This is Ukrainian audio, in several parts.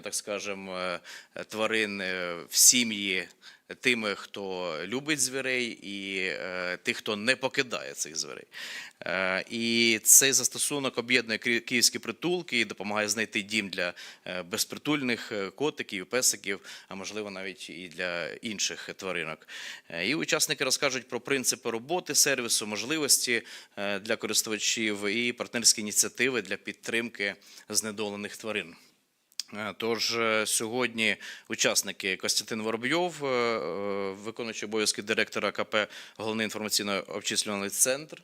так скажем, е, тварин е, в сім'ї тими, хто любить звірей, і е, тих, хто не покидає цих звірей. Е, І цей застосунок об'єднує ки- київські притулки і допомагає знайти дім для безпритульних котиків, песиків, а можливо навіть і для інших тваринок. І учасники розкажуть про принципи роботи сервісу, можливості для користувачів і партнерські ініціативи для підтримки знедолених тварин. Е, Тож е, сьогодні учасники Костянтин Воробйов, е, виконуючий обов'язки директора КП Головний інформаційно-обчислювальний центр.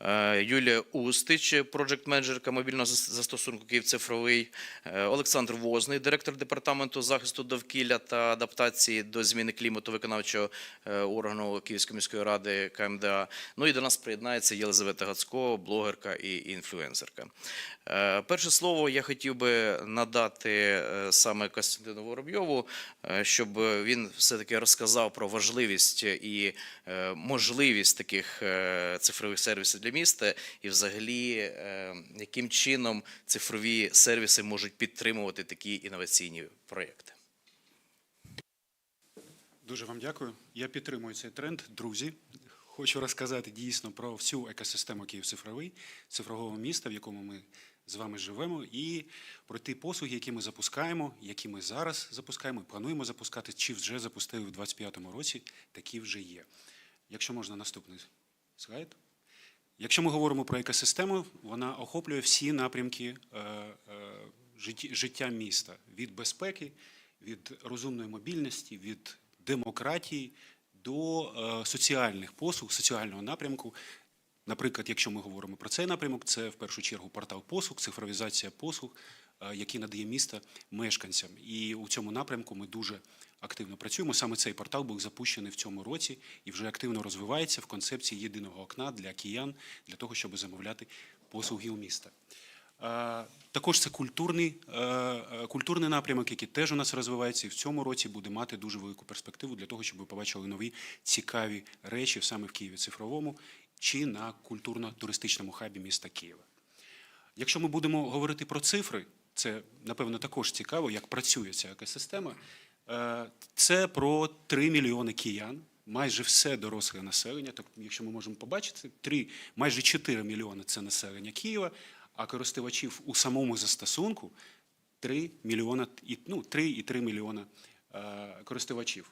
Е, Юлія Устич, проджект-менеджерка мобільного застосунку Київ цифровий, е, Олександр Возний, директор департаменту захисту довкілля та адаптації до зміни клімату виконавчого е, органу Київської міської ради КМДА. Ну і до нас приєднається Єлизавета Гацько, блогерка і інфлюенсерка. Перше слово я хотів би надати саме Костянтину Воробйову, щоб він все-таки розказав про важливість і можливість таких цифрових сервісів для міста, і взагалі е, яким чином цифрові сервіси можуть підтримувати такі інноваційні проєкти. Дуже вам дякую. Я підтримую цей тренд. Друзі, хочу розказати дійсно про всю екосистему Київ цифровий, цифрового міста, в якому ми з вами живемо, і про ті послуги, які ми запускаємо, які ми зараз запускаємо, плануємо запускати, чи вже запустили в 2025 році, такі вже є. Якщо можна, наступний слайд. Якщо ми говоримо про екосистему, вона охоплює всі напрямки е, е, життя міста від безпеки, від розумної мобільності, від демократії до е, соціальних послуг, соціального напрямку. Наприклад, якщо ми говоримо про цей напрямок, це в першу чергу портал послуг, цифровізація послуг, які надає місто мешканцям. І у цьому напрямку ми дуже активно працюємо. Саме цей портал був запущений в цьому році і вже активно розвивається в концепції єдиного окна для киян, для того, щоб замовляти послуги у міста. Е, Також це культурний, е, е, культурний напрямок, який теж у нас розвивається, і в цьому році буде мати дуже велику перспективу для того, щоб ви побачили нові цікаві речі саме в Києві цифровому чи на культурно-туристичному хабі міста Києва. Якщо ми будемо говорити про цифри, це напевно також цікаво, як працює ця екосистема. Е, Це про 3 мільйони киян, майже все доросле населення. Так, якщо ми можемо побачити, 3, майже 4 мільйони це населення Києва, а користувачів у самому застосунку 3 мільйона ну, 3,3 мільйона е, користувачів.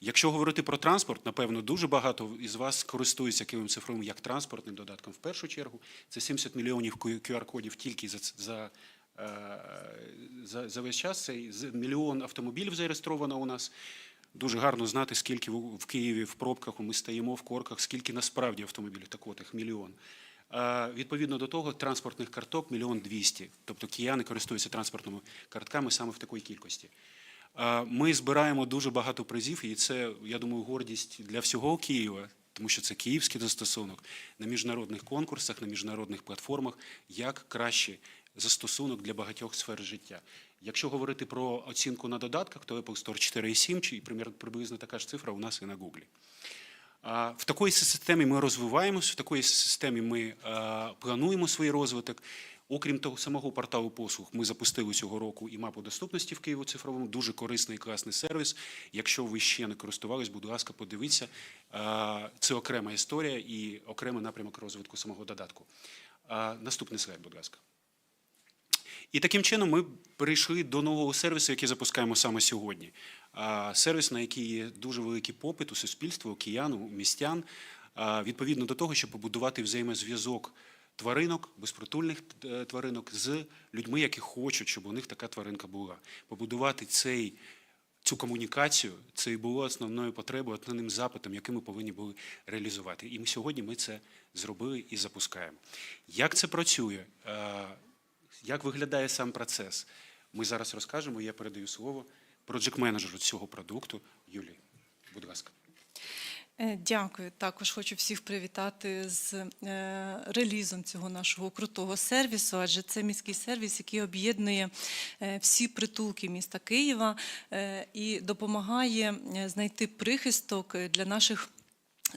Якщо говорити про транспорт, напевно, дуже багато із вас користуються Києвим цифровим як транспортним додатком. В першу чергу це 70 мільйонів QR-кодів тільки за, за, за, за весь час. Це з- мільйон автомобілів зареєстровано у нас. Дуже гарно знати, скільки в в Києві в пробках ми стоїмо в корках, скільки насправді автомобілів, так от їх мільйон. Е, Відповідно до того, транспортних карток мільйон двісті. Тобто кияни користуються транспортними картками саме в такій кількості. Е, Ми збираємо дуже багато призів, і це, я думаю, гордість для всього Києва, тому що це київський застосунок на міжнародних конкурсах, на міжнародних платформах, як краще застосунок для багатьох сфер життя. Якщо говорити про оцінку на додатках, то Apple Store 4,7, чи приблизно така ж цифра у нас і на Google. В такій системі ми розвиваємося, в такій системі ми плануємо свій розвиток. Окрім того самого порталу послуг, ми запустили цього року і мапу доступності в Києву цифровому. Дуже корисний і класний сервіс. Якщо ви ще не користувались, будь ласка, подивіться. Це окрема історія і окремий напрямок розвитку самого додатку. Наступний слайд, будь ласка. І таким чином ми перейшли до нового сервісу, який запускаємо саме сьогодні. Сервіс, на який є дуже великий попит у суспільства, у у містян, відповідно до того, щоб побудувати взаємозв'язок тваринок, безпритульних е, тваринок з людьми, які хочуть, щоб у них така тваринка була. Побудувати цей. Цю комунікацію це і було основною потребою, основним запитом, який ми повинні були реалізувати. І ми сьогодні ми це зробили і запускаємо. Як це працює? Як виглядає сам процес? Ми зараз розкажемо. Я передаю слово проджект-менеджеру цього продукту Юлії. Будь ласка. Е, Дякую. Також хочу всіх привітати з е, релізом цього нашого крутого сервісу, адже це міський сервіс, який об'єднує е, всі притулки міста Києва і допомагає знайти прихисток для наших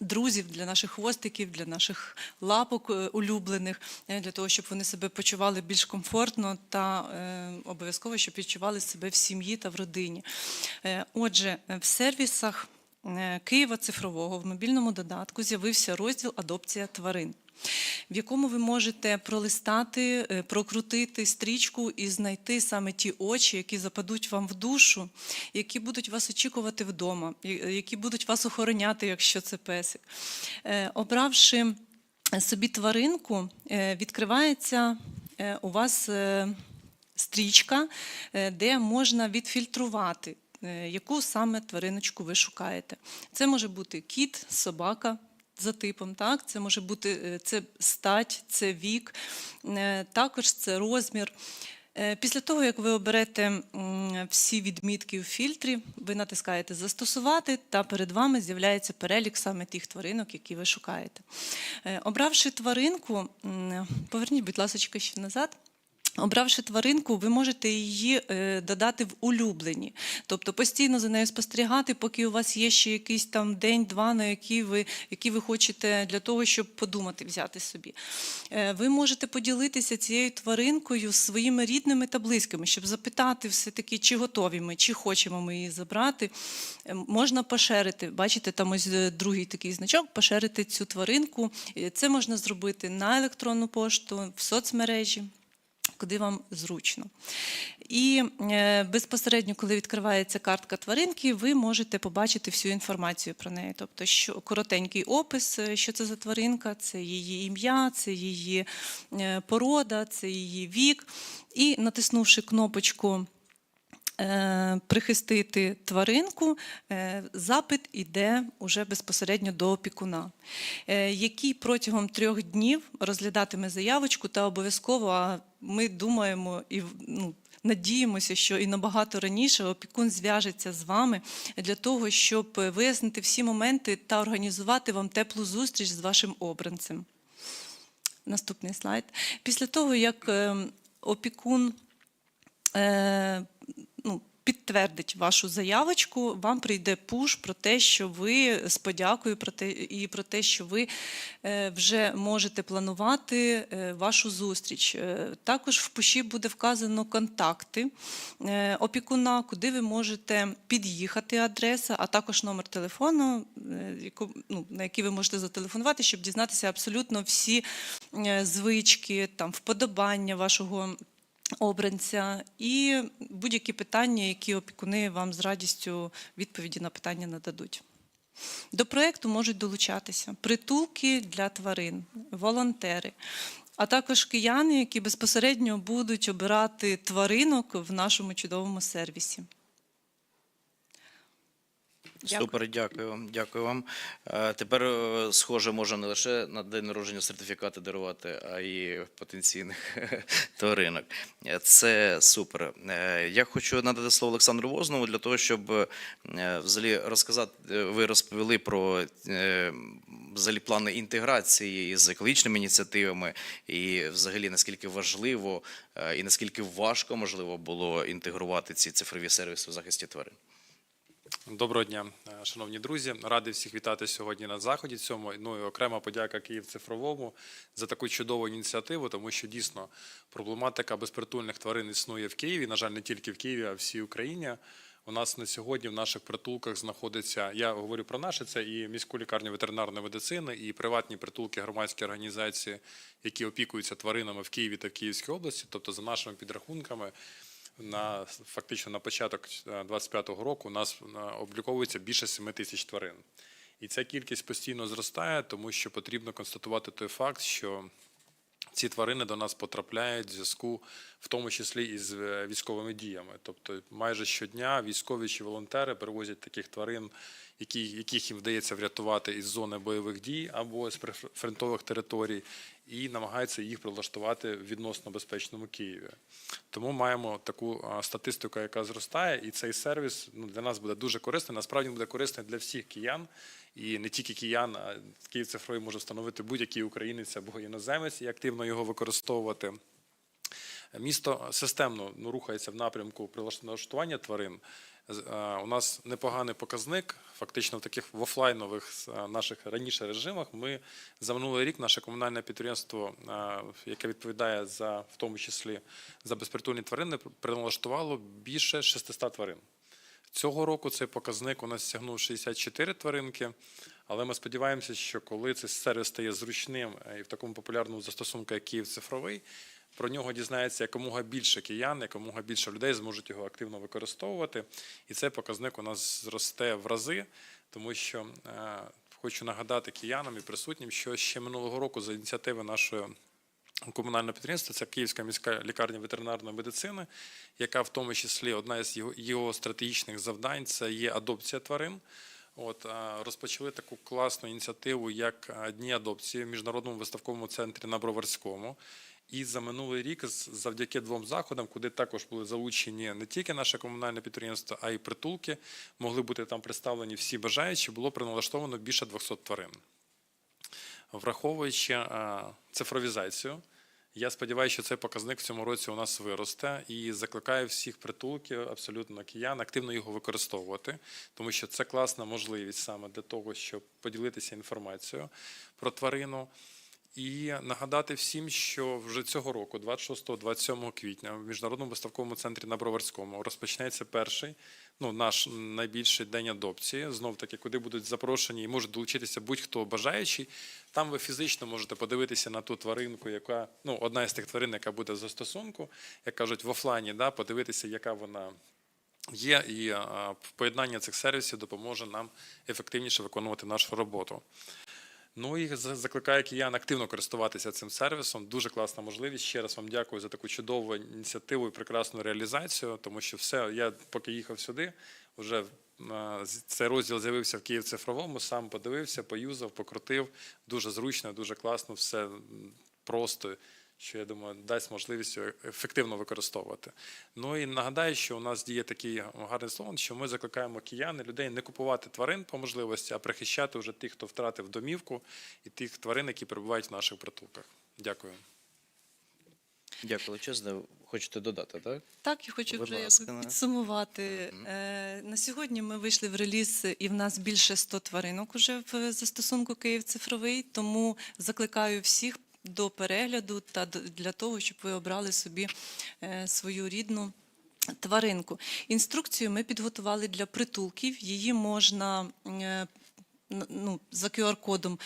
друзів, для наших хвостиків, для наших лапок е, улюблених, е, для того, щоб вони себе почували більш комфортно та е, обов'язково, щоб відчували себе в сім'ї та в родині. Отже, в сервісах Києва цифрового в мобільному додатку з'явився розділ Адопція тварин. В якому ви можете пролистати, е, прокрутити стрічку і знайти саме ті очі, які западуть вам в душу, які будуть вас очікувати вдома, е, які будуть вас охороняти, якщо це песик. Е, Обравши собі тваринку, е, відкривається е, у вас е, стрічка, е, де можна відфільтрувати, е, яку саме твариночку ви шукаєте. Це може бути кіт, собака. За типом, так, це може бути е, це стать, це вік, е, також це розмір. Е, Після того, як ви оберете всі відмітки у фільтрі, ви натискаєте Застосувати, та перед вами з'являється перелік саме тих тваринок, які ви шукаєте. Е, Обравши тваринку, поверніть, будь ласка, ще назад. Обравши тваринку, ви можете її е, додати в улюблені, тобто постійно за нею спостерігати, поки у вас є ще якийсь там день-два, на який ви, які ви хочете для того, щоб подумати, взяти собі. Е, Ви можете поділитися цією тваринкою своїми рідними та близькими, щоб запитати все-таки, чи готові ми, чи хочемо ми її забрати. Е, Можна пошерити. Бачите, там ось другий такий значок, пошерити цю тваринку. Це можна зробити на електронну пошту, в соцмережі куди вам зручно. І е, безпосередньо, коли відкривається картка тваринки, ви можете побачити всю інформацію про неї. Тобто, що коротенький опис, е, що це за тваринка, це її ім'я, це її е, порода, це її вік. І натиснувши кнопочку прихистити тваринку, е, запит іде уже безпосередньо до опікуна, е, який протягом трьох днів розглядатиме заявочку та обов'язково, а ми думаємо і ну, надіємося, що і набагато раніше опікун зв'яжеться з вами для того, щоб вияснити всі моменти та організувати вам теплу зустріч з вашим обранцем. Наступний слайд. Після того, як е, опікун е, підтвердить вашу заявочку, вам прийде пуш про те, що ви з подякою про те, і про те, що ви е, вже можете планувати е, вашу зустріч. Е, Також в пуші буде вказано контакти опікуна, куди ви можете під'їхати адреса, а також номер телефону, ну, на який ви можете зателефонувати, щоб дізнатися абсолютно всі звички, там, вподобання вашого обранця і будь-які питання, які опікуни вам з радістю відповіді на питання нададуть. До проєкту можуть долучатися притулки для тварин, волонтери, а також кияни, які безпосередньо будуть обирати тваринок в нашому чудовому сервісі. Дякую. Супер, дякую вам. Дякую вам. Е, Тепер, е, схоже, можна не лише на день народження сертифікати дарувати, а й потенційних тваринок. Е, Це супер. Я хочу надати слово Олександру Вознову для того, щоб взагалі розказати. Ви розповіли про взагалі плани інтеграції з екологічними ініціативами, і взагалі наскільки важливо і наскільки важко можливо було інтегрувати ці цифрові сервіси в захисті тварин. Доброго дня, е, шановні друзі. Радий всіх вітати сьогодні на заході цьому. Ну і окрема подяка Київ цифровому за таку чудову ініціативу, тому що дійсно проблематика безпритульних тварин існує в Києві. На жаль, не тільки в Києві, а всій Україні. У нас на сьогодні в наших притулках знаходиться. Я говорю про наше, це і міську лікарню ветеринарної медицини, і приватні притулки, громадські організації, які опікуються тваринами в Києві та в Київській області. Тобто, за нашими підрахунками, на фактично на початок 25-го року у нас е, обліковується більше 7 тисяч тварин. І ця кількість постійно зростає, тому що потрібно констатувати той факт, що ці тварини до нас потрапляють в зв'язку, в тому числі із е, військовими діями. Тобто, майже щодня військові чи волонтери перевозять таких тварин, які, яких їм вдається врятувати із зони бойових дій або з прифронтових територій, і намагаються їх прилаштувати в відносно безпечному Києві. Тому маємо таку статистику, яка зростає, і цей сервіс ну, для нас буде дуже корисний. Насправді буде корисний для всіх киян, і не тільки киян, а Київ цифровий може встановити будь-який українець або іноземець і активно його використовувати. Місто системно ну, рухається в напрямку прилаштування тварин. У нас непоганий показник. Фактично в таких в офлайнових наших раніше режимах ми за минулий рік наше комунальне підприємство, яке відповідає за в тому числі за безпритульні тварини, прилаштувало більше 600 тварин. Цього року цей показник у нас сягнув 64 тваринки, але ми сподіваємося, що коли цей сервіс стає зручним е, і в такому популярному застосунку, як Київ цифровий, про нього дізнається якомога більше киян, якомога більше людей зможуть його активно використовувати. І цей показник у нас зросте в рази, тому що е, хочу нагадати киянам і присутнім, що ще минулого року за ініціативи нашої комунальне підприємство це Київська міська лікарня ветеринарної медицини, яка в тому числі одна із його, його стратегічних завдань це є адопція тварин. От розпочали таку класну ініціативу, як дні адопції в міжнародному виставковому центрі на Броварському. І за минулий рік, завдяки двом заходам, куди також були залучені не тільки наше комунальне підприємство, а й притулки, могли бути там представлені всі бажаючі, було приналаштовано більше 200 тварин враховуючи е, цифровізацію. Я сподіваюся, що цей показник в цьому році у нас виросте і закликаю всіх притулків, абсолютно киян, активно його використовувати, тому що це класна можливість саме для того, щоб поділитися інформацією про тварину. І нагадати всім, що вже цього року, 26-27 квітня, в міжнародному виставковому центрі на Броварському розпочнеться перший, ну наш найбільший день адопції. Знов таки, куди будуть запрошені і можуть долучитися будь-хто бажаючий. Там ви фізично можете подивитися на ту тваринку, яка ну одна із тих тварин, яка буде в застосунку, як кажуть, в офлайні, да, подивитися, яка вона. Є і поєднання цих сервісів допоможе нам ефективніше виконувати нашу роботу. Ну і закликає киян активно користуватися цим сервісом. Дуже класна можливість. Ще раз вам дякую за таку чудову ініціативу і прекрасну реалізацію, тому що все, я поки їхав сюди, вже цей розділ з'явився в Київ цифровому, сам подивився, поюзав, покрутив. Дуже зручно, дуже класно, все просто. Що я думаю, дасть можливість його ефективно використовувати. Ну і нагадаю, що у нас діє такий гарний слоган, що ми закликаємо киян і людей не купувати тварин по можливості, а прихищати вже тих, хто втратив домівку, і тих тварин, які перебувають в наших притулках. Дякую. Дякую величезне. Хочете додати, так? Так, я хочу вже підсумувати. Е, На сьогодні ми вийшли в реліз, і в нас більше 100 тваринок уже в застосунку Київ цифровий. Тому закликаю всіх до перегляду та для того, щоб ви обрали собі е, свою рідну. Тваринку. Інструкцію ми підготували для притулків. Її можна е, ну, за QR-кодом,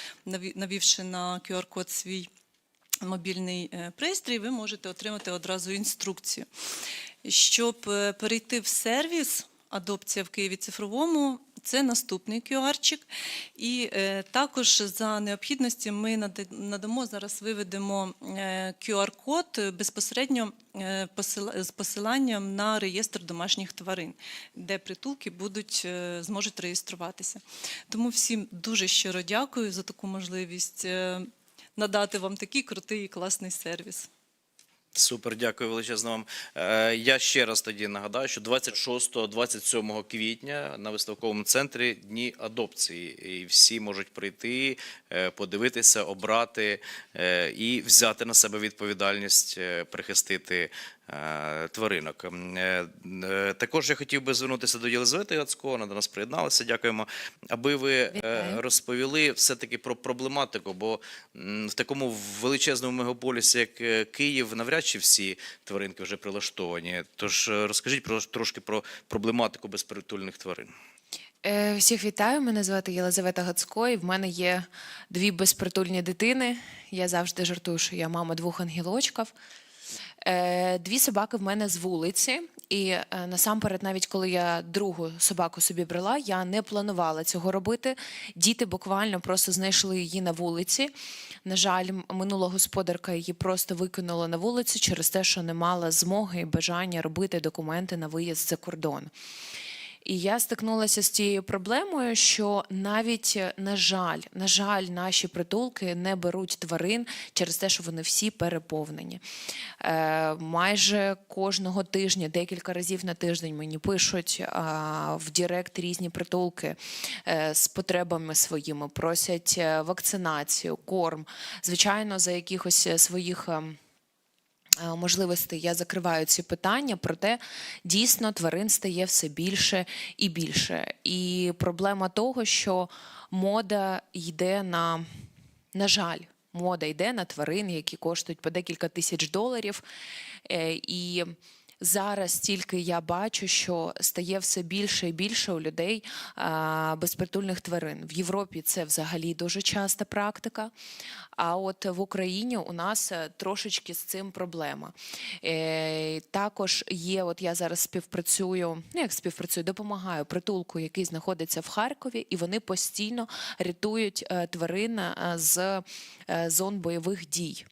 навівши на QR-код свій мобільний е, пристрій, ви можете отримати одразу інструкцію. Щоб перейти в сервіс адопція в Києві цифровому, це наступний QR-чик. І е, також за необхідності ми надамо зараз виведемо QR-код е, безпосередньо е, з посиланням на реєстр домашніх тварин, де притулки будуть зможуть реєструватися. Тому всім дуже щиро дякую за таку можливість. надати вам такий крутий і класний сервіс. Супер, дякую величезно вам. Е, Я ще раз тоді нагадаю, що 26-27 квітня на виставковому центрі дні адопції. І всі можуть прийти, е, подивитися, обрати е, і взяти на себе відповідальність прихистити тваринок. М, е, е, Також я хотів би звернутися до Єлизавети Гацько, вона до нас приєдналася. Дякуємо. Аби ви е, Вітаю. розповіли все-таки про проблематику, бо в такому величезному мегаполісі, як е, Київ, навряд чи всі тваринки вже прилаштовані. Тож е, розкажіть про трошки про проблематику безпритульних тварин. Е, Всіх вітаю. Мене звати Єлизавета Гацько, і в мене є дві безпритульні дитини. Я завжди жартую, що я мама двох ангелочків. Е, Дві собаки в мене з вулиці. І е, насамперед, навіть коли я другу собаку собі брала, я не планувала цього робити. Діти буквально просто знайшли її на вулиці. На жаль, минула господарка її просто викинула на вулицю через те, що не мала змоги і бажання робити документи на виїзд за кордон. І я стикнулася з цією проблемою, що навіть, е, на жаль, на жаль, наші притулки не беруть тварин через те, що вони всі переповнені. Е, майже кожного тижня, декілька разів на тиждень мені пишуть в Директ різні притулки е, з потребами своїми, просять е, вакцинацію, корм. Звичайно, за якихось своїх. Е, можливостей я закриваю ці питання, проте дійсно тварин стає все більше і більше. І проблема того, що мода йде на, на жаль, мода йде на тварин, які коштують по декілька тисяч доларів. Е, І зараз тільки я бачу, що стає все більше і більше у людей безпритульних тварин. В Європі це взагалі дуже часта практика. А от в Україні у нас е, трошечки з цим проблема. Е, також є, от я зараз співпрацюю, ну як співпрацюю, допомагаю притулку, який знаходиться в Харкові, і вони постійно рятують е, тварин з зон бойових дій.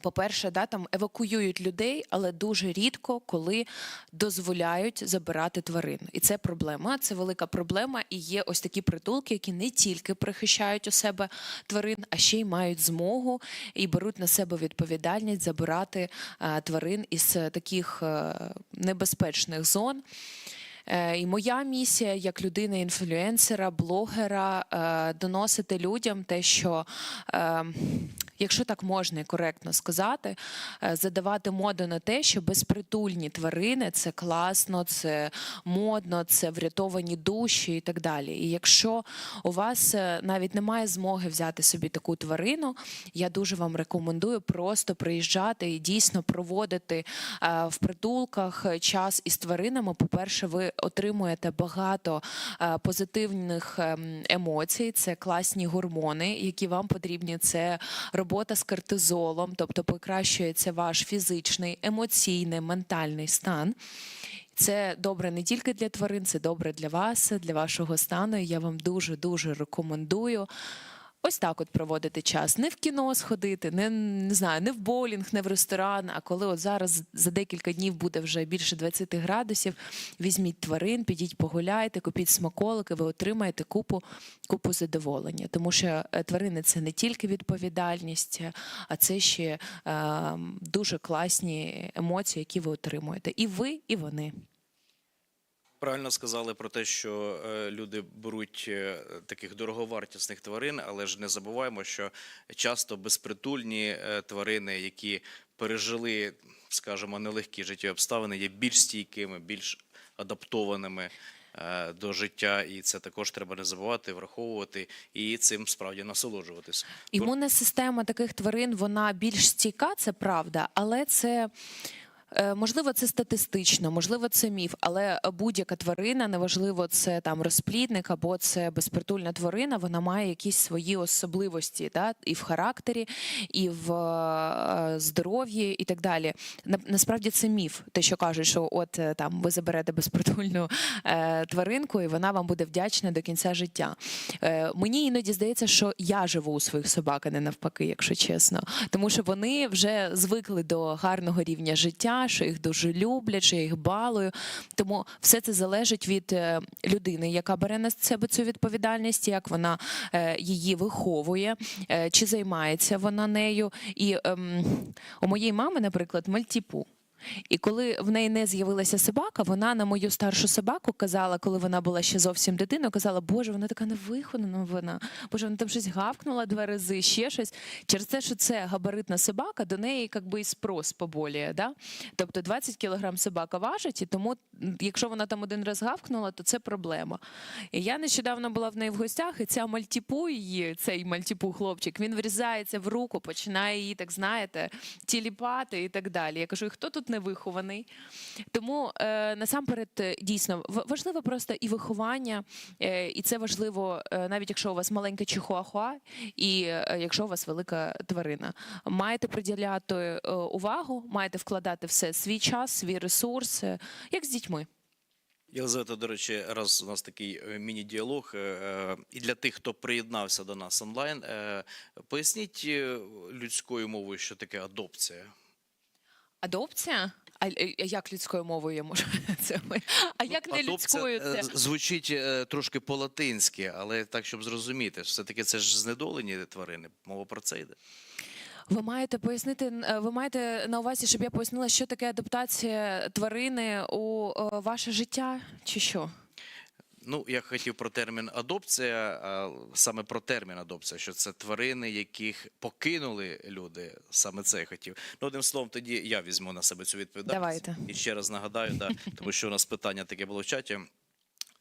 По-перше, да, там евакуюють людей, але дуже рідко коли дозволяють забирати тварин. І це проблема. Це велика проблема. І є ось такі притулки, які не тільки прихищають у себе тварин, а ще й мають змогу і беруть на себе відповідальність забирати е, тварин із е, таких е, небезпечних зон. І моя місія як людина інфлюенсера, блогера доносити людям те, що якщо так можна і коректно сказати, е, задавати моду на те, що безпритульні тварини це класно, це модно, це врятовані душі і так далі. І якщо у вас е, навіть немає змоги взяти собі таку тварину, я дуже вам рекомендую просто приїжджати і дійсно проводити е, в притулках час із тваринами. По-перше, ви отримуєте багато позитивних ем, емоцій, це класні гормони, які вам потрібні. Це робота з кортизолом, тобто покращується ваш фізичний, емоційний, ментальний стан. Це добре не тільки для тварин, це добре для вас, для вашого стану. Я вам дуже дуже рекомендую. Ось так от проводити час. Не в кіно сходити, не, не знаю, не в боулінг, не в ресторан. А коли от зараз за декілька днів буде вже більше 20 градусів, візьміть тварин, підіть погуляйте, купіть смаколики, ви отримаєте купу, купу задоволення. Тому що е, тварини це не тільки відповідальність, а це ще е, дуже класні емоції, які ви отримуєте. І ви, і вони. Правильно сказали про те, що е, люди беруть е, таких дороговартісних тварин, але ж не забуваємо, що часто безпритульні е, тварини, які пережили, скажімо, нелегкі життєві обставини, є більш стійкими, більш адаптованими до життя, і це також треба не забувати, враховувати і цим справді насолоджуватися. Імунна система таких тварин вона більш стійка, це правда, але це. Е, Можливо, це статистично, можливо, це міф, але будь-яка тварина, неважливо, це там розплідник або це безпритульна тварина, вона має якісь свої особливості, да? і в характері, і в е, здоров'ї, і так далі. На, насправді це міф, те, що кажуть, що от е, там ви заберете безпритульну е, тваринку, і вона вам буде вдячна до кінця життя. Е, мені іноді здається, що я живу у своїх собак, а не навпаки, якщо чесно. Тому що вони вже звикли до гарного рівня життя, що їх дуже люблять, що я їх балую. Тому все це залежить від е, людини, яка бере на себе цю відповідальність, як вона е, її виховує, е, чи займається вона нею. І ем, у моєї мами, наприклад, мальтіпу. І коли в неї не з'явилася собака, вона на мою старшу собаку казала, коли вона була ще зовсім дитиною, казала, Боже, вона така невихована вона. Боже, вона там щось гавкнула два рази, ще щось. Через те, що це габаритна собака, до неї якби і спрос поболіє. Да? Тобто 20 кілограм собака важить, і тому, якщо вона там один раз гавкнула, то це проблема. І я нещодавно була в неї в гостях, і ця мальтіпу її, цей мальтіпу хлопчик, він врізається в руку, починає її, так знаєте, тіліпати і так далі. Я кажу, «І хто тут не вихований? Тому е, насамперед е, дійсно важливо просто і виховання, е, і це важливо, е, навіть якщо у вас маленька чихуахуа, і е, якщо у вас велика тварина. Маєте приділяти е, увагу, маєте вкладати все свій час, свій ресурс, е, як з дітьми. Єлизавета, до речі, раз у нас такий е, міні-діалог, е, і для тих, хто приєднався до нас онлайн, поясніть людською мовою, що таке адопція. Адопція? А, е, а як людською мовою я можу це? А як не людською е, це? звучить е, трошки по-латинськи, але так, щоб зрозуміти, все-таки це ж знедолені тварини. Мова про це йде. Ви маєте пояснити, е, ви маєте на увазі, щоб я пояснила, що таке адаптація тварини у е, ваше життя, чи що? Ну, я хотів про термін адопція, а саме про термін адопція, що це тварини, яких покинули люди. Саме це я хотів. Ну, одним словом, тоді я візьму на себе цю відповідальність. Давайте. І ще раз нагадаю, да, тому що у нас питання таке було в чаті.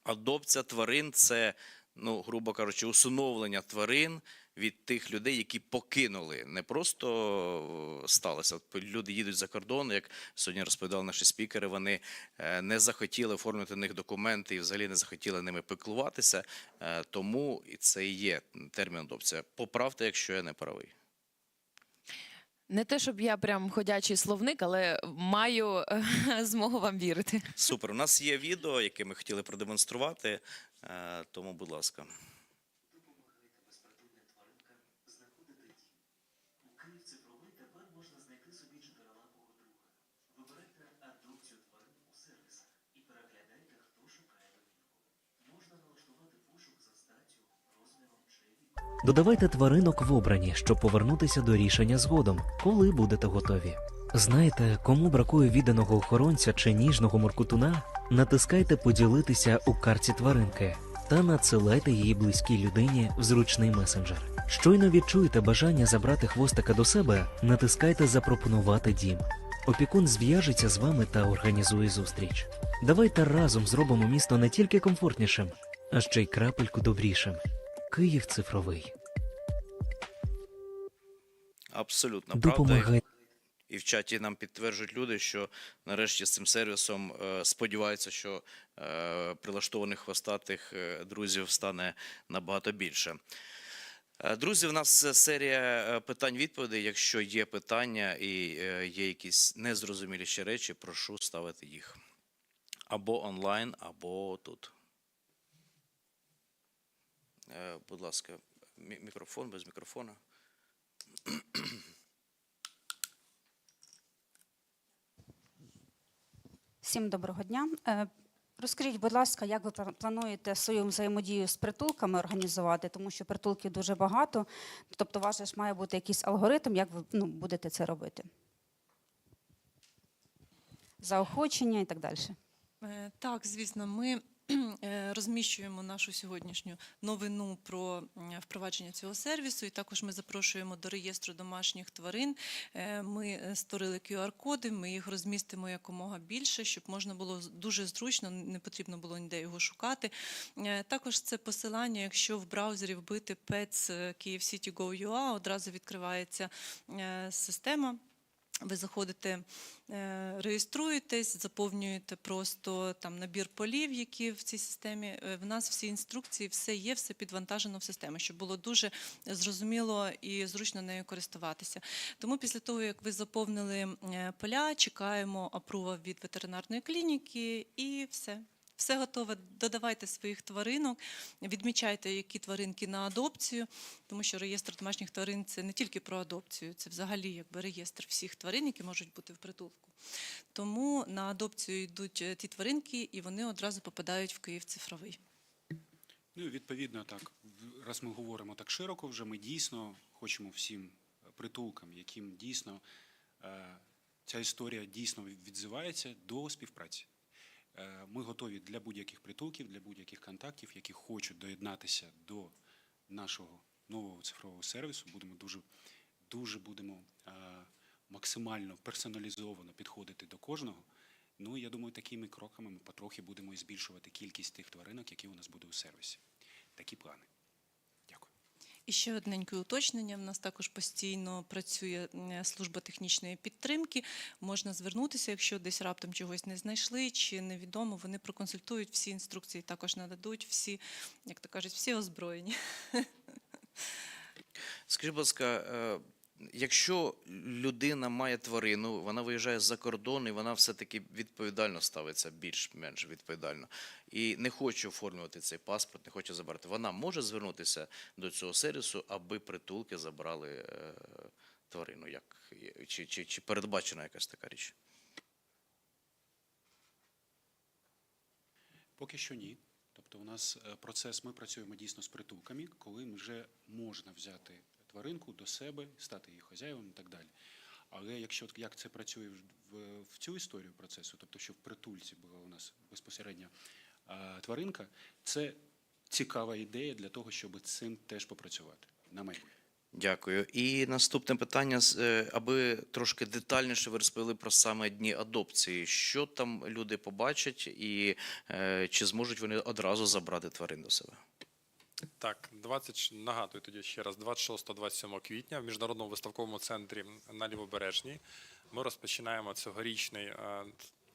Адопція тварин це, ну, грубо кажучи, усиновлення тварин від тих людей, які покинули. Не просто е, сталося. От люди їдуть за кордон, як сьогодні розповідали наші спікери, вони е, не захотіли оформити на них документи і взагалі не захотіли ними піклуватися. Е, Тому і це і є термін адопція. Поправте, якщо я не правий. Не те, щоб я прям ходячий словник, але маю змогу вам вірити. Супер. У нас є відео, яке ми хотіли продемонструвати. Тому, будь ласка. Допомагайте безпритульним тваринкам знаходити дім. У Київ цифровий тепер можна знайти собі чотирилапого друга. Вибирайте адопцію тварин у сервісах і переглядайте, хто шукає домівку. Можна налаштувати пошук за статтю, розміром чи віком. Додавайте тваринок в обрані, щоб повернутися до рішення згодом, коли будете готові. Знаєте, кому бракує відданого охоронця чи ніжного моркутуна? Натискайте поділитися у карті тваринки та надсилайте її близькій людині в зручний месенджер. Щойно відчуєте бажання забрати хвостика до себе, натискайте Запропонувати дім. Опікун зв'яжеться з вами та організує зустріч. Давайте разом зробимо місто не тільки комфортнішим, а ще й крапельку добрішим. Київ цифровий. Абсолютно правда. І в чаті нам підтверджують люди, що нарешті з цим сервісом е, сподіваються, що е, прилаштованих хвостатих е, друзів стане набагато більше. Друзі, в нас серія питань-відповідей. Якщо є питання і є якісь незрозумілі ще речі, прошу ставити їх або онлайн, або тут. Е, Будь ласка, мікрофон без мікрофона. Всім доброго дня. Е, Розкажіть, будь ласка, як ви плануєте свою взаємодію з притулками організувати, тому що притулків дуже багато. Тобто, у вас ж має бути якийсь алгоритм, як ви ну, будете це робити? Заохочення і так далі. Е, Так, звісно, ми розміщуємо нашу сьогоднішню новину про впровадження цього сервісу, і також ми запрошуємо до реєстру домашніх тварин. Е, Ми е, створили QR-коди, ми їх розмістимо якомога більше, щоб можна було дуже зручно, не потрібно було ніде його шукати. Е, Також це посилання, якщо в браузері вбити pets Kyiv City одразу відкривається е, система. Ви заходите, е, реєструєтесь, заповнюєте просто там набір полів, які в цій системі. Е, В нас всі інструкції, все є, все підвантажено в систему, щоб було дуже зрозуміло і зручно нею користуватися. Тому після того, як ви заповнили е, поля, чекаємо апрува від ветеринарної клініки і все. Все готове. Додавайте своїх тваринок, відмічайте, які тваринки на адопцію, тому що реєстр домашніх тварин це не тільки про адопцію, це взагалі якби реєстр всіх тварин, які можуть бути в притулку. Тому на адопцію йдуть е, ті тваринки, і вони одразу попадають в Київ цифровий. Ну, відповідно, так, раз ми говоримо так широко, вже ми дійсно хочемо всім притулкам, яким дійсно е, ця історія дійсно відзивається до співпраці. Е, Ми готові для будь-яких притулків, для будь-яких контактів, які хочуть доєднатися до нашого нового цифрового сервісу. Будемо дуже, дуже будемо е, максимально персоналізовано підходити до кожного. Ну, я думаю, такими кроками ми потрохи будемо і збільшувати кількість тих тваринок, які у нас будуть у сервісі. Такі плани. І ще одненьке уточнення. В нас також постійно працює служба технічної підтримки. Можна звернутися, якщо десь раптом чогось не знайшли чи невідомо. Вони проконсультують всі інструкції, також нададуть всі, як то кажуть, всі озброєні. Скажіть, будь ласка, е, якщо людина має тварину, вона виїжджає за кордон і вона все-таки відповідально ставиться, більш-менш відповідально, і не хоче оформлювати цей паспорт, не хоче забрати, вона може звернутися до цього сервісу, аби притулки забрали е, тварину. Як, чи, чи, чи передбачена якась така річ? Поки що ні. Тобто, у нас е, процес, ми працюємо дійсно з притулками, коли вже можна взяти тваринку до себе, стати її хазяївом і так далі. Але якщо як це працює в, в, цю історію процесу, тобто, що в притульці була у нас безпосередньо а, тваринка, це цікава ідея для того, щоб цим теж попрацювати на майбутнє. Дякую. І наступне питання, е, аби трошки детальніше ви розповіли про саме дні адопції. Що там люди побачать, і е, чи зможуть вони одразу забрати тварин до себе? Так, 20, нагадую тоді ще раз, 26-27 квітня в міжнародному виставковому центрі на Лівобережній. Ми розпочинаємо цьогорічний е,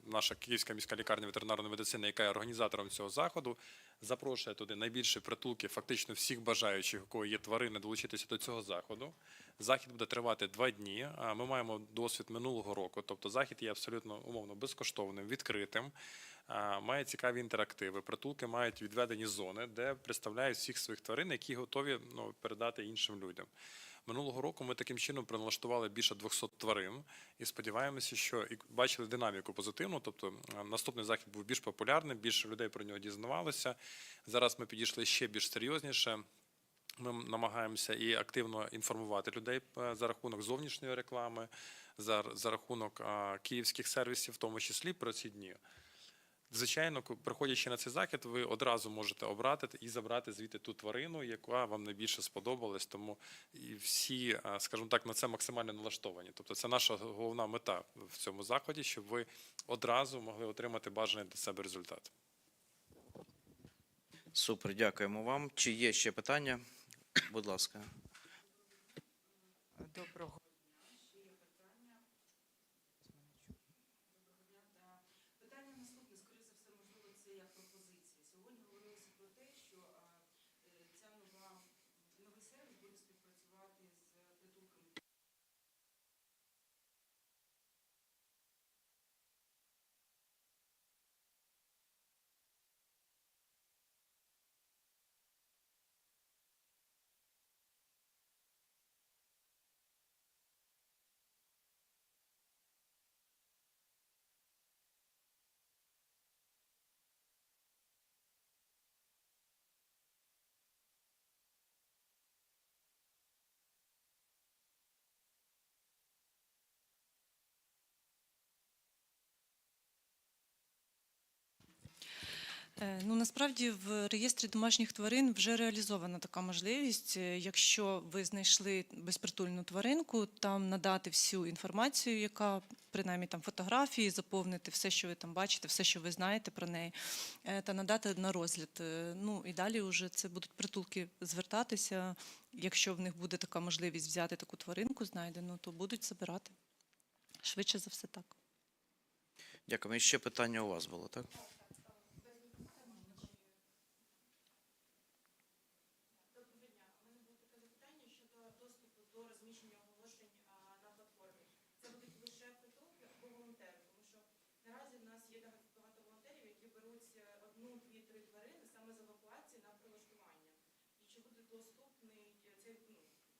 наша Київська міська лікарня ветеринарної медицини, яка є організатором цього заходу, запрошує туди найбільші притулки фактично всіх бажаючих, у кого є тварини, долучитися до цього заходу. Захід буде тривати два дні. Ми маємо досвід минулого року, тобто захід є абсолютно умовно безкоштовним, відкритим. Має цікаві інтерактиви. Притулки мають відведені зони, де представляють всіх своїх тварин, які готові ну, передати іншим людям. Минулого року ми таким чином прилаштували більше 200 тварин і сподіваємося, що і бачили динаміку позитивну. Тобто е, наступний захід був більш популярним, більше людей про нього дізнавалося. Зараз ми підійшли ще більш серйозніше. Ми намагаємося і активно інформувати людей е, за рахунок зовнішньої реклами, за, за рахунок а, київських сервісів, в тому числі про ці дні. Звичайно, приходячи на цей захід, ви одразу можете обрати і забрати звідти ту тварину, яка вам найбільше сподобалась. Тому і всі, скажімо так, на це максимально налаштовані. Тобто, це наша головна мета в цьому заході, щоб ви одразу могли отримати бажаний для себе результат. Супер, дякуємо вам. Чи є ще питання? Будь ласка. Доброго Питання наступне, скоріше за все, можливо, це як пропозиція. Сьогодні говорилося про те, що е, ця нова новий сервіс буде співпрацювати з притулками Е, Ну насправді в реєстрі домашніх тварин вже реалізована така можливість. Е, Якщо ви знайшли безпритульну тваринку, там надати всю інформацію, яка принаймні там фотографії, заповнити все, що ви там бачите, все, що ви знаєте про неї, е, та надати на розгляд. Е, Ну і далі вже це будуть притулки звертатися. Якщо в них буде така можливість взяти таку тваринку знайдену, то будуть забирати. Швидше за все так. Дякую. І ще питання у вас було, так? Наразі в нас є багато волонтерів, які беруть е, одну, дві, три тварини саме з евакуації на прилаштування. І чи буде доступний е, цей, ну,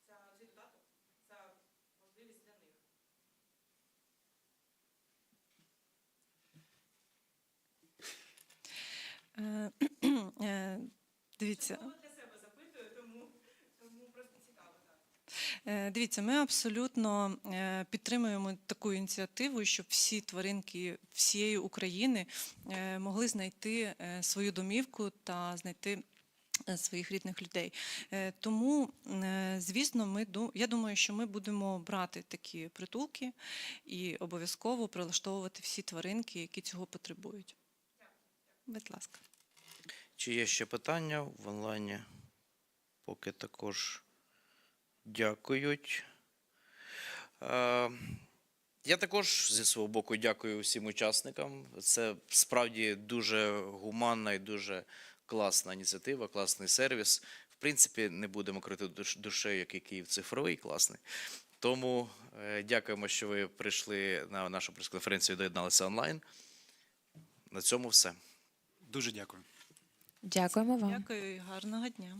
ця, цей додаток, ця можливість для них? Дивіться. для себе запитую, тому, тому просто цікаво. Е, Дивіться, ми абсолютно е, підтримуємо таку ініціативу, щоб всі тваринки всієї України е, могли знайти е, свою домівку та знайти е, своїх рідних людей. Е, Тому, е, звісно, ми я думаю, що ми будемо брати такі притулки і обов'язково прилаштовувати всі тваринки, які цього потребують. Будь ласка. Чи є ще питання в онлайні? Поки також дякують. Е, Я також зі свого боку дякую всім учасникам. Це справді дуже гуманна і дуже класна ініціатива, класний сервіс. В принципі, не будемо крити душ- душею, який Київ цифровий, класний. Тому е, дякуємо, що ви прийшли на нашу прес-конференцію і доєдналися онлайн. На цьому все. Дуже дякую. Дякуємо вам. Дякую і гарного дня.